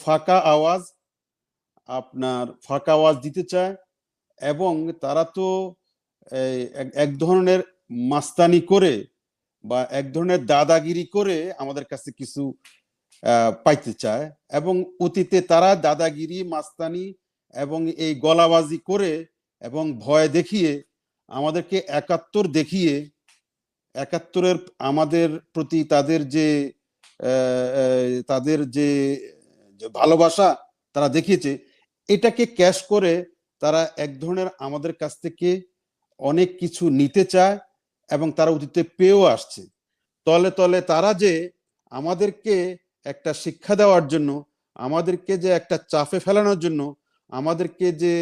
ফাঁকা আওয়াজ আপনার ফাঁকা আওয়াজ দিতে চায় এবং তারা তো এক- ধরনের মাস্তানি করে বা এক ধরনের দাদাগিরি করে আমাদের কাছে কিছু পাইতে চায় এবং অতীতে তারা দাদাগিরি, মাস্তানি এবং এই গলাবাজি করে এবং ভয় দেখিয়ে আমাদেরকে একাত্তর দেখিয়ে, একাত্তরের আমাদের প্রতি তাদের যে তাদের যে যে ভালোবাসা তারা দেখিয়েছে, এটাকে ক্যাশ করে তারা এক ধরনের আমাদের কাছ থেকে অনেক কিছু নিতে চায় এবং তারা অতীতে পেয়েও আসছে। তলে তলে তারা যে আমাদেরকে একটা শিক্ষা দেওয়ার জন্য, আমাদেরকে যে একটা চাপে ফেলানোর জন্য, আমাদেরকে যে,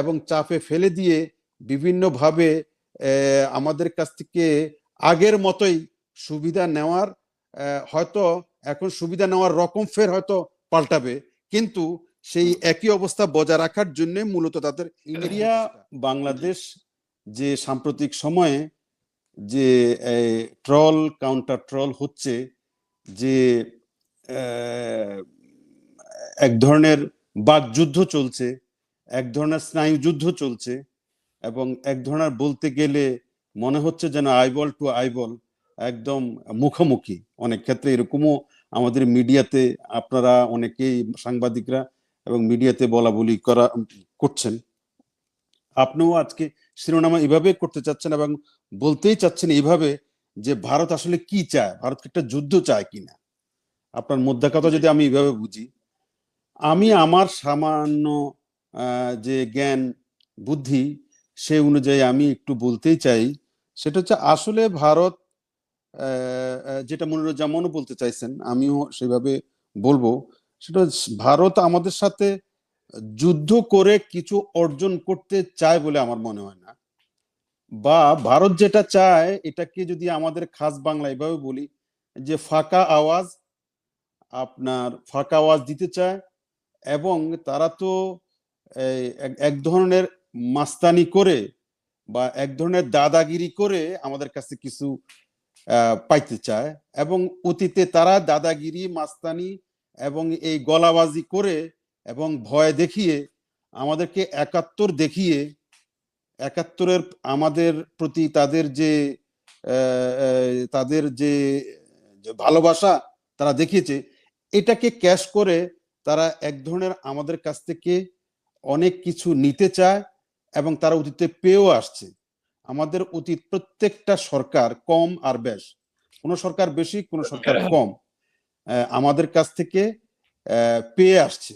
এবং চাপে ফেলে দিয়ে বিভিন্নভাবে আমাদের কাছ থেকে আগের মতোই সুবিধা নেওয়ার হয়তো এখন সুবিধা নেওয়ার রকম ফের হয়তো পাল্টাবে। কিন্তু সেই একই অবস্থা বজায় রাখার জন্য মূলত তাদের ইন্ডিয়া, বাংলাদেশ যে সাম্প্রতিক সময়ে যে ট্রল, কাউন্টার ট্রল হচ্ছে যে এক ধরনের বাকযুদ্ধ চলছে, এক ধরনের স্নায়ু যুদ্ধ চলছে এবং এক ধরনের বলতে গেলে মনে হচ্ছে যেন আইবল টু আইবল একদম মুখোমুখি। অনেক ক্ষেত্রে এরকমও আমাদের মিডিয়াতে আপনারা অনেকেই সাংবাদিকরা এবং মিডিয়াতে বলা বলি করা করছেন। আপনিও আজকে শিরোনামা এভাবে করতে চাচ্ছেন এবং বলতেই চাচ্ছেন এইভাবে যে ভারত আসলে কি চায়? ভারতকে একটা যুদ্ধ চায় কিনা? আপনার মধ্যে কথা যদি আমি এইভাবে বুঝি, আমি আমার সামান্য যে জ্ঞান, বুদ্ধি সে অনুযায়ী আমি একটু বলতেই চাই, সেটা হচ্ছে আসলে ভারত যেটা মনিরুজ্জামানও বলতে চাইছেন, আমিও সেভাবে বলব। সেটা ভারত আমাদের সাথে যুদ্ধ করে কিছু অর্জন করতে চায় বলে আমার মনে হয় না। বা ভারত যেটা চায়, এটাকে যদি আমাদের খাস বাংলা এভাবে বলি, যে ফাঁকা আওয়াজ আপনার ফাঁকা আওয়াজ দিতে চায় এবং তারা তো এক- ধরনের মাস্তানি করে বা এক ধরনের দাদাগিরি করে আমাদের কাছে কিছু পাইতে চায় এবং অতীতে তারা দাদাগিরি, মাস্তানি এবং এই গলাবাজি করে এবং ভয় দেখিয়ে আমাদেরকে একাত্তর দেখিয়ে, একাত্তরের আমাদের প্রতি তাদের যে তাদের যে ভালোবাসা তারা দেখিয়েছে, এটাকে ক্যাশ করে তারা এক ধরনের আমাদের কাছ থেকে অনেক কিছু নিতে চায় এবং তারা অতীতে পেয়েও আসছে। আমাদের অতীত প্রত্যেকটা সরকার কম আর বেশ। কোন সরকার বেশি কোন সরকার কম। আহ, আমাদের কাছ থেকে পেয়ে আসছে।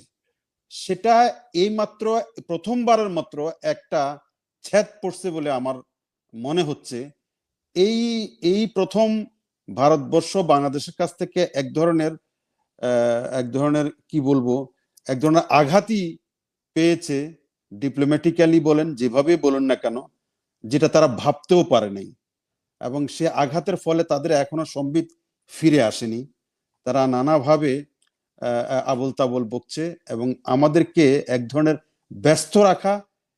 সেটা এই মাত্র প্রথমবারের মাত্র একটা ছেদ পড়ছে বলে আমার মনে হচ্ছে। এই এই প্রথম ভারতবর্ষ বাংলাদেশের কাছ থেকে এক ধরনের আহ, এক ধরনের কি বলব এক ধরনের আঘাতই পেয়েছে ডিপ্লোম্যাটিক্যালি বলেন যেভাবে বলেন না কেন। যেটা তারা ভাবতেও পারে নাই। এবং সে আঘাতের ফলে তাদের এখনও সম্বিত ফিরে আসেনি। তারা নানাভাবে আবোল তাবোল বকছে এবং আমাদেরকে এক ধরনের ব্যস্ত রাখা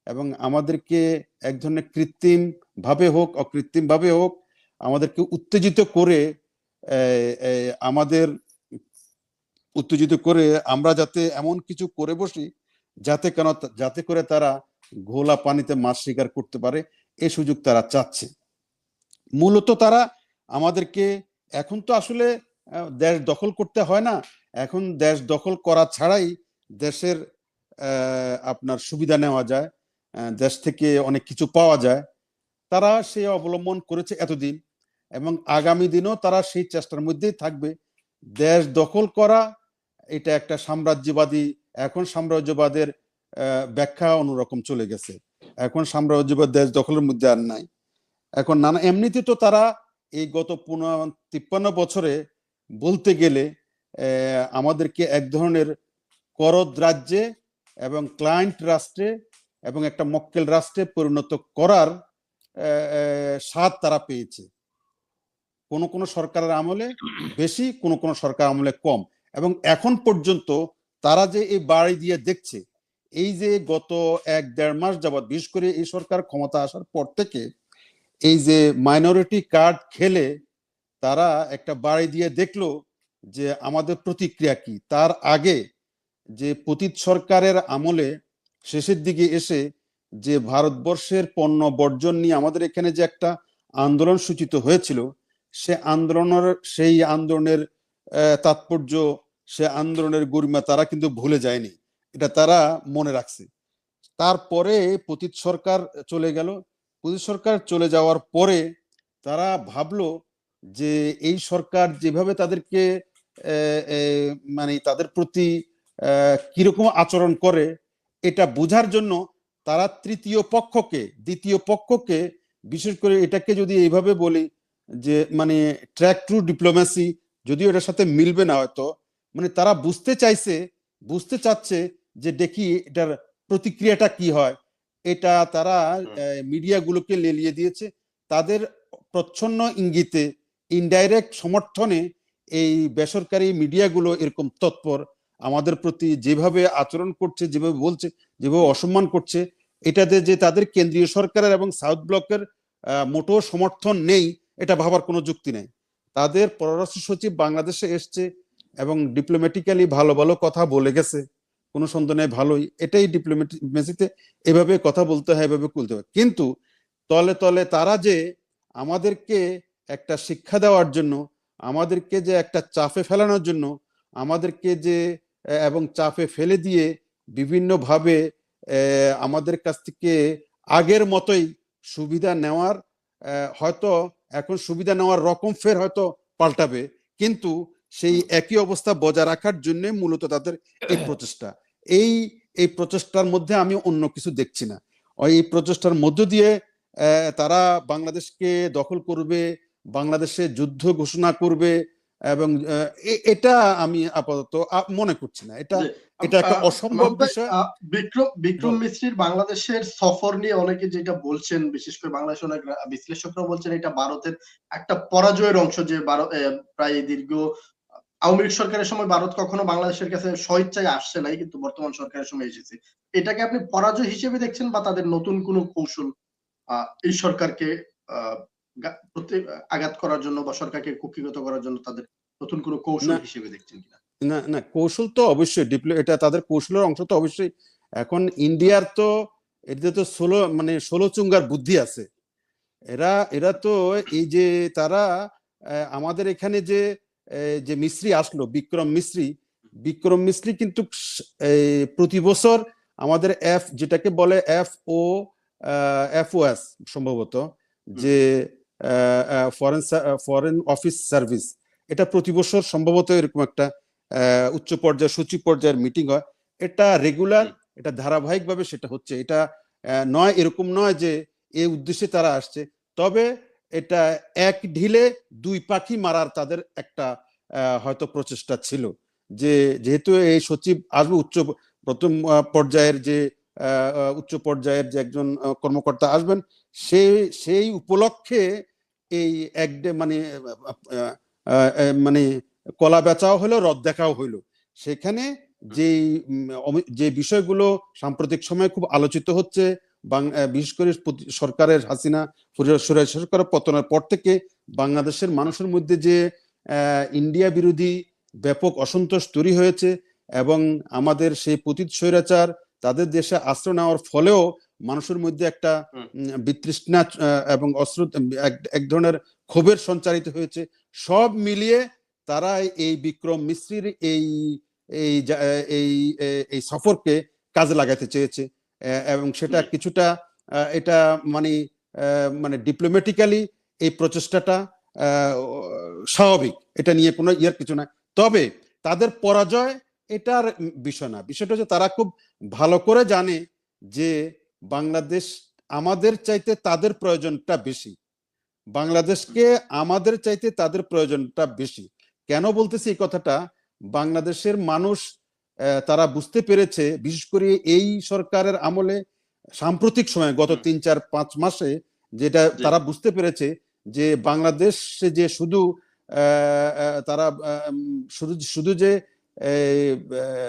এবং আমাদেরকে এক ধরনের কৃত্রিম ভাবে হোক অকৃত্রিম ভাবে হোক, আমাদেরকে উত্তেজিত করে আমাদের উত্তেজিত করে আমরা যাতে এমন কিছু করে বসি, যাতে কেন, যাতে করে তারা ঘোলা পানিতে মাছ শিকার করতে পারে। এই সুযোগ তারা চাচ্ছে। মূলত তারা আমাদেরকে এখন তো আসলে দেশ দখল করতে হয় না। এখন দেশ দখল করা ছাড়াই দেশের আপনার সুবিধা নেওয়া যায় দেশ থেকে অনেক কিছু পাওয়া যায়। তারা সে অবলম্বন করেছে এতদিন এবং আগামী দিনও তারা সেই চেষ্টার মধ্যেই থাকবে। দেশ দখল করা, এটা একটা সাম্রাজ্যবাদী, এখন সাম্রাজ্যবাদের ব্যাখ্যা অন্যরকম চলে গেছে। এখন সাম্রাজ্যবাদ দেশ দখলের মধ্যে আর নাই। এখন নানা, এমনিতে তো তারা এই গত পনেরো, তিপ্পান্ন বছরে বলতে গেলে আমাদেরকে এক ধরনের করদ রাজ্যে এবং ক্লায়েন্ট রাষ্ট্রে এবং একটা মক্কেল রাষ্ট্রে পরিণত করার স্বাদ তারা পেয়েছে। কোন কোন সরকারের আমলে বেশি, কোন কোন সরকার আমলে কম। এবং এখন পর্যন্ত তারা যে এই বাড়ি দিয়ে দেখছে এই যে গত এক দেড় মাস যাবৎ, বিশেষ করে এই সরকার ক্ষমতা আসার পর থেকে, এই যে মাইনরিটি কার্ড খেলে তারা একটা বাড়ি দিয়ে দেখল যে আমাদের প্রতিক্রিয়া কি। তার আগে যে পতিত সরকারের আমলে শেষের দিকে এসে যে ভারতবর্ষের পণ্য বর্জন নিয়ে আমাদের এখানে যে একটা আন্দোলন সূচিত হয়েছিল, সে আন্দোলনের, সেই আন্দোলনের তাৎপর্য, সে আন্দোলনের গরিমা তারা কিন্তু ভুলে যায়নি। এটা তারা মনে রাখছে। তারপরে পতিত সরকার চলে গেল। পতিত সরকার চলে যাওয়ার পরে তারা ভাবলো যে এই সরকার যেভাবে তাদেরকে মানে তাদের প্রতি কীরকম আচরণ করে, এটা বোঝার জন্য তারা তৃতীয় পক্ষকে, দ্বিতীয় পক্ষকে, বিশেষ করে এটাকে যদি এইভাবে বলি যে মানে ট্র্যাক টু ডিপ্লোমেসি যদিও এটার সাথে মিলবে না হয়তো মানে তারা বুঝতে চাইছে, বুঝতে চাচ্ছে যে দেখি এটার প্রতিক্রিয়াটা কি হয় এটা তারা মিডিয়াগুলোকে লেলিয়ে দিয়েছে। তাদের প্রচ্ছন্ন ইঙ্গিতে ইনডাইরেক্ট সমর্থনে এই বেসরকারি মিডিয়াগুলো এরকম তৎপর আমাদের প্রতি যেভাবে আচরণ করছে যেভাবে বলছে যেভাবে অসম্মান করছে এটাতে যে তাদের কেন্দ্রীয় সরকারের এবং সাউথ ব্লকের মোটেও সমর্থন নেই এটা ভাবার কোনো যুক্তি নেই। তাদের পররাষ্ট্র সচিব বাংলাদেশে এসছে এবং ডিপ্লোম্যাটিক্যালি ভালো ভালো কথা বলে গেছে। কোনো সন্দেহ নেই, ভালোই। এটাই ডিপ্লোমেসিতে এভাবে কথা বলতে হয়, এভাবে খুলতে হয়। কিন্তু তলে তলে তারা যে আমাদেরকে একটা শিক্ষা দেওয়ার জন্য, আমাদেরকে যে একটা চাপে ফেলানোর জন্য, আমাদেরকে যে এবং চাপে ফেলে দিয়ে বিভিন্নভাবে আমাদের কাছ থেকে আগের মতোই সুবিধা নেওয়ার হয়তো এখন সুবিধা নেওয়ার রকম ফের হয়তো পাল্টাবে। কিন্তু সেই একই অবস্থা বজায় রাখার জন্য মূলত তাদের এই প্রচেষ্টা। এই এই প্রচেষ্টার মধ্যে আমি অন্য কিছু দেখছি না। ওই এই প্রচেষ্টার মধ্য দিয়ে তারা বাংলাদেশকে দখল করবে বাংলাদেশে যুদ্ধ ঘোষণা করবে এবং এটা আমি আপাতত মনে করছি না। এটা এটা একটা অসম্ভব বিষয়। বিক্রম বিক্রম। মিস্ত্রির বাংলাদেশের সফর নিয়ে অনেকে যেটা বলছেন বিশেষ করে বাংলাদেশের অনেক বিশ্লেষকরা বলছেন এটা ভারতের একটা পরাজয়ের অংশ যে প্রায় দীর্ঘ আওয়ামী লীগ সরকারের সময় ভারত কখনো বাংলাদেশের কাছে স্বইচ্ছায় আসছে নাই কিন্তু বর্তমান সরকারের সময় এসেছে। এটাকে আপনি পরাজয় হিসেবে দেখছেন বা তাদের নতুন কোনো কৌশল আহ, এই সরকারকে আঘাত করার জন্য বা সরকারকে কুক্ষিগত করার জন্য তাদের নতুন কোনো কৌশল হিসেবে দেখছেন কিনা? না না কৌশল তো অবশ্যই ডিপ্লো এটা তাদের কৌশলের অংশ তো অবশ্যই। এখন ইন্ডিয়ার তো এটাতে তো ষোলো মানে ষোলো চুঙ্গার বুদ্ধি আছে। এরা এরা তো এই যে তারা আমাদের এখানে যে যে মিস্ত্রি আসলো বিক্রম মিস্ত্রি বিক্রম মিস্ত্রি কিন্তু এই প্রতি বছর আমাদের এফ যেটাকে বলে F O F O S সম্ভবত যে ফরেন ফরেন অফিস সার্ভিস এটা প্রতি বছর সম্ভবত এরকম একটা উচ্চ পর্যায়ে সচিব পর্যায়ের মিটিং হয়। এটা রেগুলার এটা ধারাবাহিকভাবে সেটা হচ্ছে এটা নয় এরকম নয় যে এই উদ্দেশ্যে তারা আসছে। তবে এটা এক ঢিলে দুই পাখি মারার তাদের একটা হয়তো প্রচেষ্টা ছিল। যে যেহেতু এই সচিব আসবে উচ্চ প্রথম পর্যায়ের যে উচ্চ পর্যায়ের যে একজন কর্মকর্তা আসবেন সে সেই উপলক্ষে এই এক মানে মানে কলা বেচাও হলো রদ দেখাও হইল। সেখানে যেই যে বিষয়গুলো সাম্প্রতিক সময়ে খুব আলোচিত হচ্ছে বিশেষ করে সরকারের হাসিনা সরকারের পতনের পর থেকে বাংলাদেশের মানুষের মধ্যে যে ইন্ডিয়া বিরোধী ব্যাপক অসন্তোষ তৈরি হয়েছে এবং আমাদের সেই পতিত স্বৈরাচার তাদের দেশে আশ্রয় নেওয়ার ফলেও মানুষের মধ্যে একটা বিতৃষ্ণা এবং অস্ত্র এক- ধরনের ক্ষোভের সঞ্চারিত হয়েছে। সব মিলিয়ে তারা এই বিক্রম মিশ্রির এই এই এই সফরকে কাজে লাগাতে চেয়েছে। এবং সেটা কিছুটা এটা মানে মানে ডিপ্লোম্যাটিক্যালি এই প্রচেষ্টাটা স্বাভাবিক। এটা নিয়ে কোনো ইয়ার কিছু না তবে তাদের পরাজয় এটার বিষয় না। বিষয়টা হচ্ছে তারা খুব ভালো করে জানে যে বাংলাদেশ আমাদের চাইতে তাদের প্রয়োজনটা বেশি। বাংলাদেশকে আমাদের চাইতে তাদের প্রয়োজনটা বেশি। কেন বলতেছি এই কথাটা? বাংলাদেশের মানুষ তারা বুঝতে পেরেছে বিশেষ করে এই সরকারের আমলে সাম্প্রতিক সময়ে গত তিন চার পাঁচ মাসে যেটা তারা বুঝতে পেরেছে যে বাংলাদেশে যে শুধু তারা শুধু শুধু যে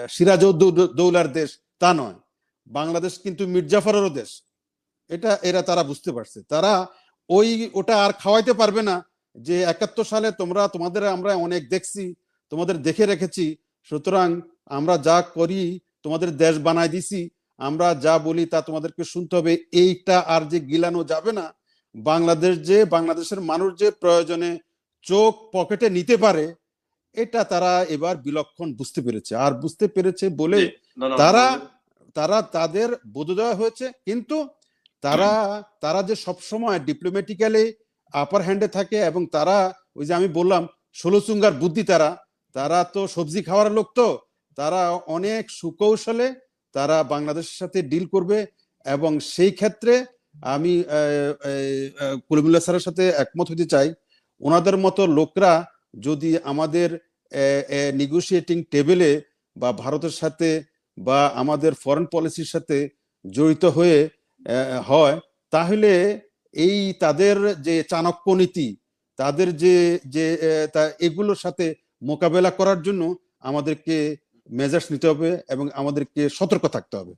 সিরাজউদ্দৌলার দেশ তা নয় বাংলাদেশ কিন্তু মির্জাফরেরও দেশ। এটা এরা তারা বুঝতে পারছে। তারা ওই ওটা আর খাওয়াইতে পারবে না যে একাত্তর সালে তোমরা তোমাদের আমরা অনেক দেখছি তোমাদের দেখে রেখেছি সুতরাং আমরা যা করি তোমাদের দেশ বানাই দিছি আমরা যা বলি তা তোমাদেরকে শুনতে হবে। এইটা আর যে গিলানো যাবে না বাংলাদেশ যে বাংলাদেশের মানুষ যে প্রয়োজনে চোখ পকেটে নিতে পারে এটা তারা এবার বিলক্ষণ বুঝতে পেরেছে। আর বুঝতে পেরেছে বলে তারা তারা তাদের বোধোদয় হয়েছে কিন্তু তারা তারা যে সবসময় ডিপ্লোম্যাটিক্যালি আপার হ্যান্ডে থাকে এবং তারা ওই যে আমি বললাম ষোলচুঙ্গার বুদ্ধি তারা তারা তো সবজি খাওয়ার লোক তো তারা অনেক সুকৌশলে তারা বাংলাদেশের সাথে ডিল করবে এবং সেই ক্ষেত্রে আমি কলিমুল্লাহ স্যারের সাথে একমত হতে চাই। ওনাদের মতো লোকরা যদি আমাদের নেগোসিয়েটিং টেবিলে বা ভারতের সাথে বা আমাদের ফরেন পলিসির সাথে জড়িত হয়ে হয়, তাহলে এই তাদের যে চাণক্য নীতি, তাদের যে যে এগুলোর সাথে মোকাবেলা করার জন্য আমাদেরকে মেজার্স নিতে হবে এবং আমাদেরকে সতর্ক থাকতে হবে।